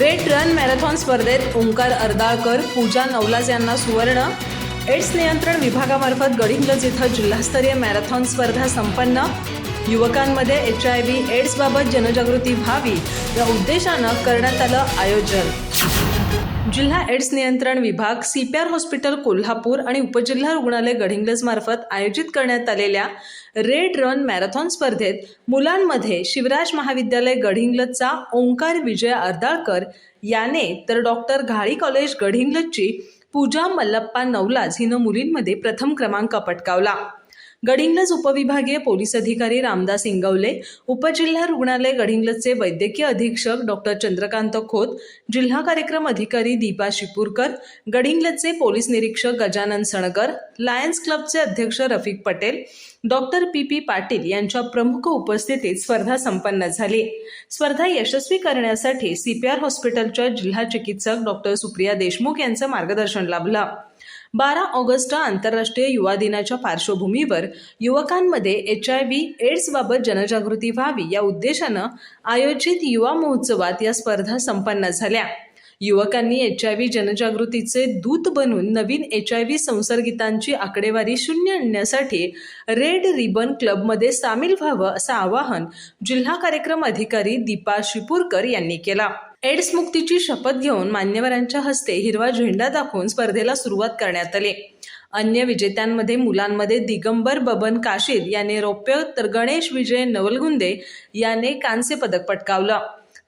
Red run marathon स्पर्धेत ओंकार अर्दाळकर पूजा नवलाज यांना सुवर्ण. एड्स नियंत्रण विभागामार्फत गडिंग्लज इथं जिल्हास्तरीय मॅरेथॉन स्पर्धा संपन्न. युवकांमध्ये एच आय व्ही एड्सबाबत जनजागृती व्हावी या उद्देशानं करण्यात आलं आयोजन. जिल्हा एड्स नियंत्रण विभाग सीपीआर हॉस्पिटल कोल्हापूर आणि उपजिल्हा रुग्णालय गडिंग्लज मार्फत आयोजित करण्यात आलेल्या रेड रन मॅरेथॉन स्पर्धेत मुलांमध्ये शिवराज महाविद्यालय गडिंग्लजचा ओंकार विजय अर्दाळकर याने तर डॉक्टर घाळी कॉलेज गडिंग्लजची पूजा मल्लप्पा नवलाज हिनं मुलींमध्ये प्रथम क्रमांक पटकावला. गडिंग्लज उपविभागीय पोलीस अधिकारी रामदास इंगवले उपजिल्हा रुग्णालय गडिंग्लजचे वैद्यकीय अधीक्षक डॉक्टर चंद्रकांत खोत जिल्हा कार्यक्रम अधिकारी दीपा शिपूरकर गडिंग्लजचे पोलीस निरीक्षक गजानन सणकर लायन्स क्लबचे अध्यक्ष Rafiq Patel doctor P P Patil यांच्या प्रमुख उपस्थितीत स्पर्धा संपन्न झाली. स्पर्धा यशस्वी करण्यासाठी सीपीआर हॉस्पिटलच्या जिल्हा चिकित्सक डॉक्टर सुप्रिया देशमुख यांचं मार्गदर्शन लाभलं. बारा ऑगस्ट आंतरराष्ट्रीय युवा दिनाच्या पार्श्वभूमीवर युवकांमध्ये एच आय व्ही एड्सबाबत जनजागृती व्हावी या उद्देशानं आयोजित युवा महोत्सवात या स्पर्धा संपन्न झाल्या. युवकांनी एच आय व्ही जनजागृतीचे दूत बनून नवीन एच आय व्ही संसर्गितांची आकडेवारी शून्य आणण्यासाठी रेड रिबन क्लबमध्ये सामील व्हावं असं आवाहन जिल्हा कार्यक्रम अधिकारी दीपा शिपूरकर यांनी केला. एड्स मुक्तीची शपथ घेऊन मान्यवरांच्या हस्ते हिरवा झेंडा दाखवून स्पर्धेला सुरुवात करण्यात आली. अन्य विजेत्यांमध्ये मुलांमध्ये दिगंबर बबन काशीद याने रौप्य तर गणेश विजय नवलगुंदे याने कांस्य पदक पटकावलं.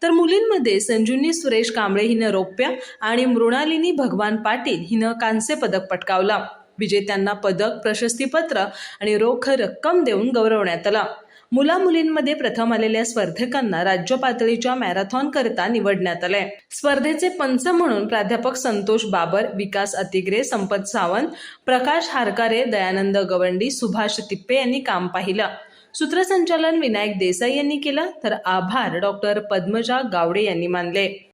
तर मुलींमध्ये संजूंनी सुरेश कांबळे हिनं रौप्य आणि मृणालिनी भगवान पाटील हिनं कांस्य पदक पटकावलं. विजेत्यांना पदक प्रशस्तीपत्र आणि रोख रक्कम देऊन गौरवण्यात आलं. मुला मुलींमध्ये प्रथम आलेल्या स्पर्धकांना राज्य पातळीच्या मॅरेथॉन करता निवडण्यात आले स्पर्धेचे पंच म्हणून प्राध्यापक संतोष बाबर विकास अतिग्रे संपत सावंत प्रकाश हारकारे दयानंद गवंडी सुभाष तिप्पे यांनी काम पाहिलं. सूत्रसंचालन विनायक देसाई यांनी केलं तर आभार डॉक्टर पद्मजा गावडे यांनी मानले.